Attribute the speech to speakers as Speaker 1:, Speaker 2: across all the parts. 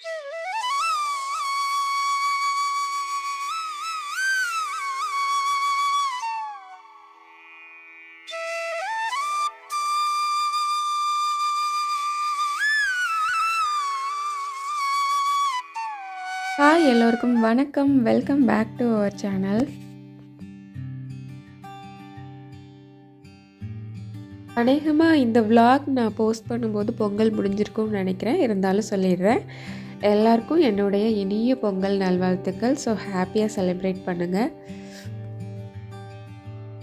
Speaker 1: Hi எல்லோருக்கும் வணக்கம். Welcome back to our channel அநேகமாக இந்த vlog நான் போஸ்ட் பண்ணும்போது பொங்கல் முடிஞ்சிருக்கும்னு நினைக்கிறேன். இருந்தாலும் சொல்லிடுறேன். எல்லாருக்கும் என்னுடைய இனிய பொங்கல் நல்வாழ்த்துக்கள். ஸோ ஹாப்பியாக செலிப்ரேட் பண்ணுங்கள்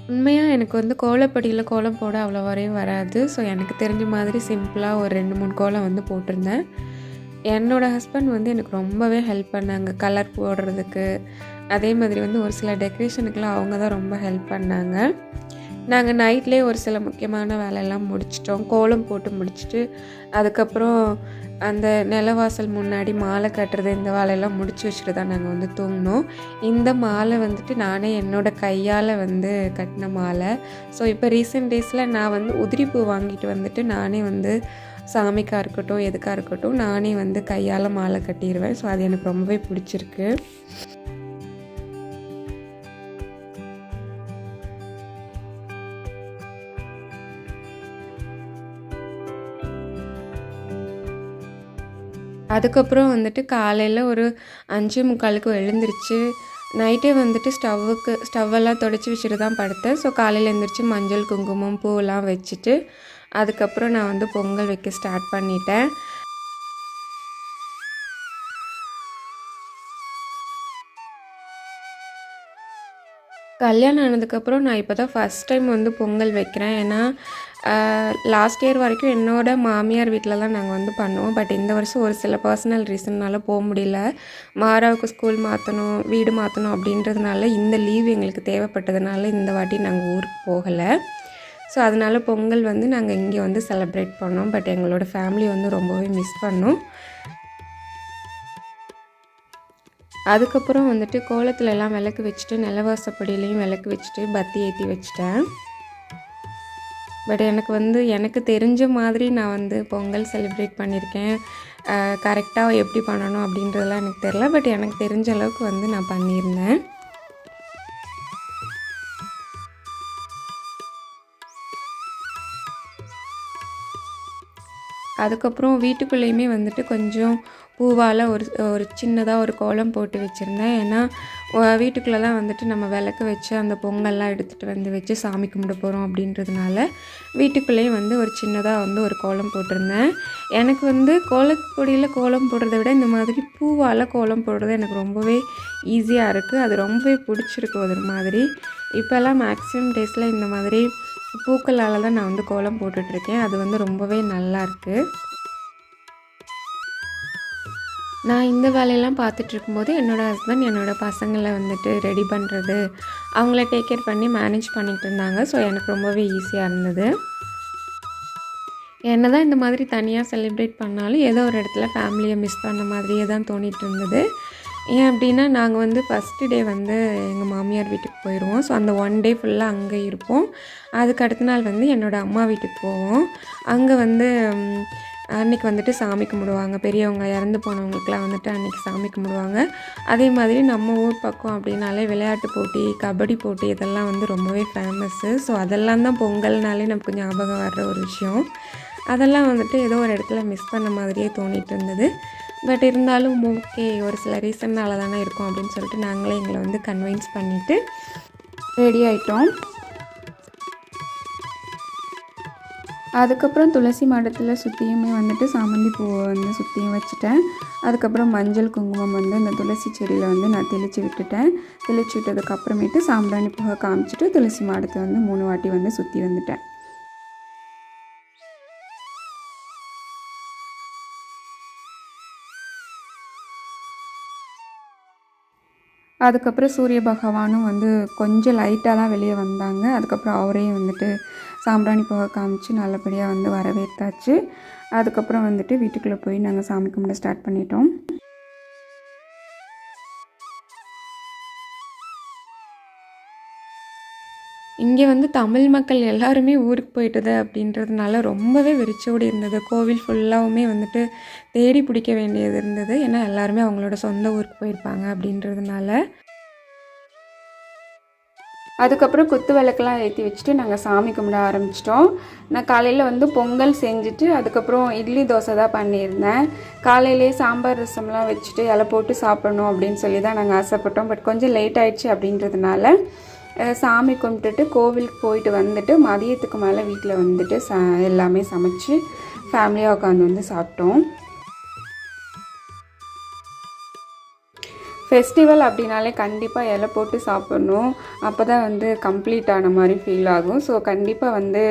Speaker 1: உண்மையாக எனக்கு வந்து கோலப்படியில் கோலம் போட அவ்வளோ வரையும் வராது. ஸோ எனக்கு தெரிஞ்ச மாதிரி சிம்பிளாக ஒரு ரெண்டு மூணு கோலம் வந்து போட்டிருந்தேன். என்னோடய ஹஸ்பண்ட் வந்து எனக்கு ரொம்பவே ஹெல்ப் பண்ணாங்க. கலர் போடுறதுக்கு. அதே மாதிரி வந்து ஒரு சில டெக்கரேஷனுக்கெலாம் அவங்க தான் ரொம்ப ஹெல்ப் பண்ணாங்க. நாங்கள் நைட்லேயே ஒரு சில முக்கியமான வேலையெல்லாம் முடிச்சிட்டோம். கோலம் போட்டு முடிச்சுட்டு அதுக்கப்புறம் அந்த நிலவாசல் முன்னாடி மாலை கட்டுறது இந்த வேலையெல்லாம் முடிச்சு வச்சுட்டு தான் நாங்கள் வந்து தூங்கினோம். இந்த மாலை வந்துட்டு நானே என்னோட கையால் வந்து கட்டின மாலை. ஸோ இப்போ ரீசெண்ட் டேஸில் நான் வந்து உதிரிப்பூ வாங்கிட்டு வந்துட்டு நானே வந்து சாமிக்காக இருக்கட்டும் எதுக்காக இருக்கட்டும் நானே வந்து கையால் மாலை கட்டிடுவேன் ஸோ அது எனக்கு ரொம்பவே பிடிச்சிருக்கு. அதுக்கப்புறம் வந்துட்டு காலையில் ஒரு அஞ்சு முக்காலுக்கு எழுந்திரிச்சு. நைட்டே வந்துட்டு ஸ்டவ்வுக்கு ஸ்டவ்வெல்லாம் தொடச்சி வச்சுட்டு தான் படுத்தேன். ஸோ காலையில் எழுந்திரிச்சு மஞ்சள் குங்குமம் பூவெல்லாம் வச்சுட்டு அதுக்கப்புறம் நான் வந்து பொங்கல் வைக்க ஸ்டார்ட் பண்ணிட்டேன். கல்யாணம் ஆனதுக்கப்புறம் நான் இப்போ தான் ஃபஸ்ட் டைம் வந்து பொங்கல் வைக்கிறேன். ஏன்னா லாஸ்ட் இயர் வரைக்கும் என்னோட மாமியார் வீட்டில் தான் நாங்கள் வந்து பண்ணுவோம். பட் இந்த வருஷம் ஒரு சில பர்சனல் ரீசன்னால போக முடியல. மாறாவுக்கு ஸ்கூல் மாற்றணும் வீடு மாற்றணும் அப்படின்றதுனால இந்த லீவ் எங்களுக்கு தேவைப்பட்டதுனால இந்த வாட்டி நாங்கள் ஊருக்கு போகலை. ஸோ அதனால் பொங்கல் வந்து நாங்கள் இங்கே வந்து செலப்ரேட் பண்ணோம். பட் எங்களோட ஃபேமிலி வந்து ரொம்பவே மிஸ் பண்ணோம். அதுக்கப்புறம் வந்துட்டு கோலத்துல எல்லாம் விளக்கு வச்சுட்டு நிலவாசப்படியிலையும் விளக்கு வச்சுட்டு பத்தி ஏற்றி வச்சுட்டேன். பட் எனக்கு வந்து எனக்கு தெரிஞ்ச மாதிரி நான் வந்து பொங்கல் செலிப்ரேட் பண்ணியிருக்கேன் கரெக்டாக எப்படி பண்ணணும் அப்படின்றதெல்லாம் எனக்கு தெரில பட் எனக்கு தெரிஞ்ச அளவுக்கு வந்து நான் பண்ணியிருந்தேன். அதுக்கப்புறம் வீட்டுக்குள்ளேயுமே வந்துட்டு கொஞ்சம் பூவால் ஒரு ஒரு சின்னதாக ஒரு கோலம் போட்டு வச்சுருந்தேன். ஏன்னா வீட்டுக்குள்ளெல்லாம் வந்துட்டு நம்ம விளக்கு வச்சு அந்த பொங்கல்லாம் எடுத்துகிட்டு வந்து வச்சு சாமி கும்பிட போகிறோம் அப்படின்றதுனால வீட்டுக்குள்ளேயே வந்து ஒரு சின்னதாக வந்து ஒரு கோலம் போட்டிருந்தேன். எனக்கு வந்து கோலப்பொடியில் கோலம் போடுறத விட இந்த மாதிரி பூவால் கோலம் போடுறது எனக்கு ரொம்பவே ஈஸியாக இருக்குது அது ரொம்பவே பிடிச்சிருக்கு ஒரு மாதிரி. இப்போல்லாம் மேக்ஸிமம் டேஸில் இந்த மாதிரி பூக்களால் தான் நான் வந்து கோலம் போட்டுட்ருக்கேன் அது வந்து ரொம்பவே நல்லாயிருக்கு நான் இந்த வேலையெல்லாம் பார்த்துட்டு இருக்கும்போது என்னோடய ஹஸ்பண்ட் என்னோடய பசங்களை வந்துட்டு ரெடி பண்ணுறது அவங்கள டேக் கேர் பண்ணி மேனேஜ் பண்ணிகிட்டு இருந்தாங்க. ஸோ எனக்கு ரொம்பவே ஈஸியாக இருந்தது. என்ன தான் இந்த மாதிரி தனியாக செலிப்ரேட் பண்ணாலும் ஏதோ ஒரு இடத்துல ஃபேமிலியை மிஸ் பண்ண மாதிரியே தான் தோணிட்டு இருந்தது. ஏன் அப்படின்னா நாங்கள் வந்து ஃபஸ்ட்டு டே வந்து எங்கள் மாமியார் வீட்டுக்கு போயிடுவோம் ஸோ அந்த ஒன் டே ஃபுல்லாக அங்கே இருப்போம். அதுக்கு அடுத்த நாள் வந்து என்னோடய அம்மா வீட்டுக்கு போவோம். அங்கே வந்து அன்னைக்கு வந்துட்டு சாமி கும்பிடுவாங்க. பெரியவங்க இறந்து போனவங்களுக்குலாம் வந்துட்டு அன்னைக்கு சாமி கும்பிடுவாங்க. அதே மாதிரி நம்ம ஊர் பக்கம் அப்படின்னாலே விளையாட்டு போட்டி கபடி போட்டி இதெல்லாம் வந்து ரொம்பவே ஃபேமஸ்ஸு ஸோ அதெல்லாம் தான் பொங்கல்னாலே நமக்கு ஞாபகம் வர்ற ஒரு விஷயம். அதெல்லாம் வந்துட்டு ஏதோ ஒரு இடத்துல மிஸ் பண்ண மாதிரியே தோணிட்டு இருந்தது. பட் இருந்தாலும் ஓகே ஒரு சில ரீசன்னால தானே இருக்கும் அப்படின்னு சொல்லிட்டு நாங்களே எங்களை வந்து கன்வின்ஸ் பண்ணிவிட்டு ரெடி ஆயிட்டோம்.
Speaker 2: அதுக்கப்புறம் துளசி மாடத்தில் சுற்றியுமே வந்துட்டு சாமந்தி பூவை வந்து சுற்றியும் வச்சுட்டேன். அதுக்கப்புறம் மஞ்சள் குங்குமம் வந்து இந்த துளசி செடியில் வந்து நான் தெளித்து விட்டுட்டேன். தெளித்து விட்டதுக்கப்புறமேட்டு சாம்பிராணி புகை காமிச்சிட்டு துளசி மாடத்தை வந்து மூணு வாட்டி வந்து சுற்றி வந்துட்டேன். அதுக்கப்புறம் சூரிய பகவானும் வந்து கொஞ்சம் லைட்டாக தான் வெளியே வந்தாங்க. அதுக்கப்புறம் அவரையும் வந்துட்டு சாம்பிராணி புகை காமிச்சு நல்லபடியாக வந்து வரவேற்றாச்சு. அதுக்கப்புறம் வந்துட்டு வீட்டுக்குள்ளே போய் நாங்கள் சாமி கும்பிட ஸ்டார்ட் பண்ணிட்டோம்.
Speaker 1: இங்கே வந்து தமிழ் மக்கள் எல்லாருமே ஊருக்கு போயிட்டது அப்படின்றதுனால ரொம்பவே வெறிச்சோடி இருந்தது. கோவில் ஃபுல்லாகவுமே வந்துட்டு தேடி பிடிக்க வேண்டியது இருந்தது. ஏன்னா எல்லாருமே அவங்களோட சொந்த ஊருக்கு போயிருப்பாங்க அப்படின்றதுனால.
Speaker 2: அதுக்கப்புறம் குத்து விளக்கெல்லாம் ஏற்றி வச்சுட்டு நாங்கள் சாமி கும்பிட ஆரம்பிச்சிட்டோம். நான் காலையில் வந்து பொங்கல் செஞ்சுட்டு அதுக்கப்புறம் இட்லி தோசை தான் பண்ணியிருந்தேன். காலையிலே சாம்பார் ரசம்லாம் வச்சுட்டு இலை போட்டு சாப்பிடணும் அப்படின்னு சொல்லி தான் நாங்கள் ஆசைப்பட்டோம். பட் கொஞ்சம் லேட் ஆயிடுச்சு அப்படின்றதுனால. சாமி கும்பிட்டுட்டு கோவிலுக்கு போயிட்டு வந்துட்டு மதியத்துக்கு மேலே வீட்டில் வந்துட்டு ச எல்லாமே சமைச்சு ஃபேமிலியாக உட்காந்து வந்து சாப்பிட்டோம். ஃபெஸ்டிவல் அப்படின்னாலே கண்டிப்பாக இலை போட்டு சாப்பிட்ணும். அப்போ தான் வந்து கம்ப்ளீட் ஆன மாதிரி ஃபீல் ஆகும். ஸோ கண்டிப்பாக வந்து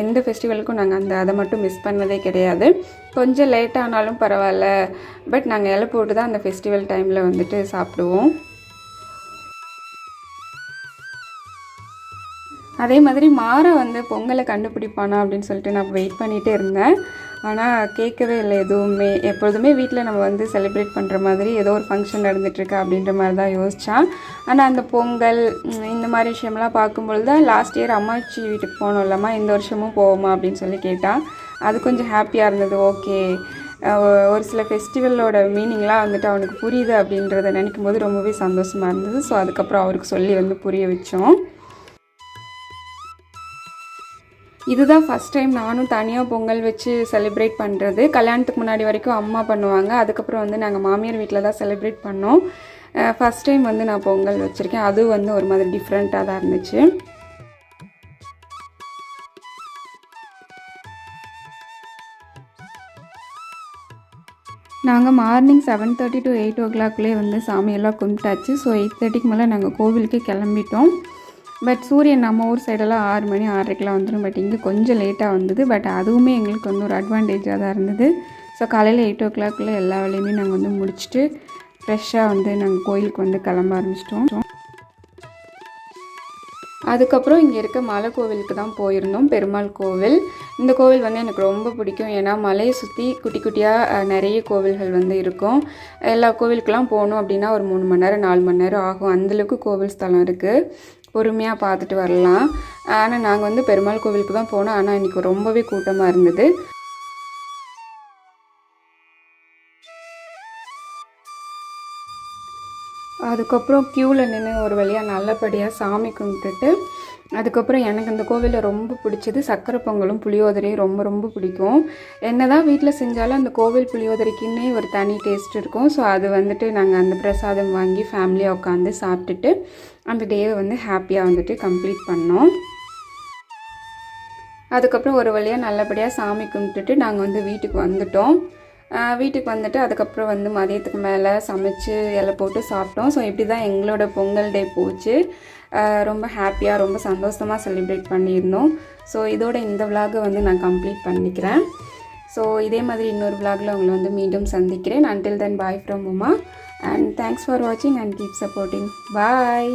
Speaker 2: எந்த ஃபெஸ்டிவலுக்கும் நாங்கள் அந்த அதை மட்டும் மிஸ் பண்ணதே கிடையாது. கொஞ்சம் லேட் ஆனாலும் பரவாயில்ல. பட் நாங்கள் இலை போட்டு தான் அந்த ஃபெஸ்டிவல் டைமில் வந்துட்டு சாப்பிடுவோம். அதே மாதிரி மாற வந்து பொங்கலை கண்டுபிடிப்பானா அப்படின்னு சொல்லிட்டு நான் வெயிட் பண்ணிகிட்டே இருந்தேன். ஆனால் கேட்கவே இல்லை எதுவுமே. எப்பொழுதுமே வீட்டில் நம்ம வந்து செலிப்ரேட் பண்ணுற மாதிரி ஏதோ ஒரு ஃபங்க்ஷன் நடந்துகிட்ருக்கு அப்படின்ற மாதிரி தான் யோசித்தான் ஆனால் அந்த பொங்கல் இந்த மாதிரி விஷயம்லாம் பார்க்கும்பொழுது தான் லாஸ்ட் இயர் அம்மாச்சி வீட்டுக்கு போனோம் இல்லம்மா இந்த வருஷமும் போவோமா அப்படின்னு சொல்லி கேட்டான். அது கொஞ்சம் ஹாப்பியாக இருந்தது ஓகே ஒரு சில ஃபெஸ்டிவலோட மீனிங்லாம் வந்துட்டு அவனுக்கு புரியுது அப்படின்றத நினைக்கும் போது ரொம்பவே சந்தோஷமாக இருந்தது. ஸோ அதுக்கப்புறம் அவருக்கு சொல்லி வந்து புரிய வச்சோம். இதுதான் ஃபஸ்ட் டைம் நானும் தனியாக பொங்கல் வச்சு செலிப்ரேட் பண்ணுறது கல்யாணத்துக்கு முன்னாடி வரைக்கும் அம்மா பண்ணுவாங்க. அதுக்கப்புறம் வந்து நாங்கள் மாமியார் வீட்டில் தான் செலிப்ரேட் பண்ணோம். ஃபஸ்ட் டைம் வந்து நான் பொங்கல் வச்சுருக்கேன். அது வந்து ஒரு மாதிரி டிஃப்ரெண்ட்டாக தான் இருந்துச்சு. நாங்கள் morning seven thirty to eight ஓ கிளாக்லேயே வந்து சாமியெல்லாம் கும்பிட்டாச்சு. ஸோ எயிட் தேர்ட்டிக்கு மேலே நாங்கள் கோவிலுக்கு கிளம்பிட்டோம். பட் சூரியன் நம்ம ஊர் சைடெல்லாம் ஆறு மணி ஆறரைக்கெலாம் வந்துடும் பட் இங்கே கொஞ்சம் லேட்டாக வந்தது. பட் அதுவுமே எங்களுக்கு வந்து ஒரு அட்வான்டேஜாக தான் இருந்தது. ஸோ காலையில் எயிட் ஓ கிளாக்குள்ளே எல்லா வேலையுமே நாங்கள் வந்து முடிச்சுட்டு ஃப்ரெஷ்ஷாக வந்து நாங்கள் கோயிலுக்கு வந்து கிளம்ப ஆரம்பிச்சிட்டோம். அதுக்கப்புறம் இங்கே இருக்க மலை கோவிலுக்கு தான் போயிருந்தோம். பெருமாள் கோவில். இந்த கோவில் வந்து எனக்கு ரொம்ப பிடிக்கும். ஏன்னா மலையை சுற்றி குட்டி குட்டியாக நிறைய கோவில்கள் வந்து இருக்கும். எல்லா கோவிலுக்கெல்லாம் போகணும் அப்படின்னா ஒரு மூணு மணி நேரம் நாலு மணி நேரம் ஆகும். அந்தளவுக்கு கோவில் ஸ்தலம் இருக்குது பொறுமையாக பார்த்துட்டு வரலாம். ஆனால் நாங்கள் வந்து பெருமாள் கோவிலுக்கு தான் போனோம். ஆனால் இன்றைக்கி ரொம்பவே கூட்டமாக இருந்தது. அதுக்கப்புறம் க்யூவில் நின்று ஒரு வழியாக நல்லபடியாக சாமி கும்பிட்டுட்டு அதுக்கப்புறம் எனக்கு இந்த கோவிலில் ரொம்ப பிடிச்சது சக்கரை பொங்கலும் புளியோதரையும் ரொம்ப ரொம்ப பிடிக்கும். என்ன தான் வீட்டில் செஞ்சாலும் அந்த கோவில் புளியோதரைக்குன்னே ஒரு தனி டேஸ்ட் இருக்கும். ஸோ அது வந்துட்டு நாங்கள் அந்த பிரசாதம் வாங்கி ஃபேமிலியாக உட்காந்து சாப்பிட்டுட்டு அந்த டேவை வந்து ஹாப்பியாக வந்துட்டு கம்ப்ளீட் பண்ணோம். அதுக்கப்புறம் ஒரு வழியாக நல்லபடியாக சாமி கும்பிட்டுட்டு நாங்கள் வந்து வீட்டுக்கு வந்துட்டோம். வீட்டுக்கு வந்துட்டு அதுக்கப்புறம் வந்து மதியத்துக்கு மேலே சமைச்சு எல்லாம் போட்டு சாப்பிட்டோம். ஸோ இப்படி தான் எங்களோட பொங்கல் டே போச்சு. ரொம்ப ஹாப்பியாக ரொம்ப சந்தோஷமாக செலிப்ரேட் பண்ணியிருந்தோம். ஸோ இதோட இந்த விலாகை வந்து நான் கம்ப்ளீட் பண்ணிக்கிறேன். ஸோ இதே மாதிரி இன்னொரு விலாகில் உங்களை வந்து மீண்டும் சந்திக்கிறேன். Until then bye from Uma. And thanks for வாட்சிங் அண்ட் கீப் சப்போர்ட்டிங் பாய்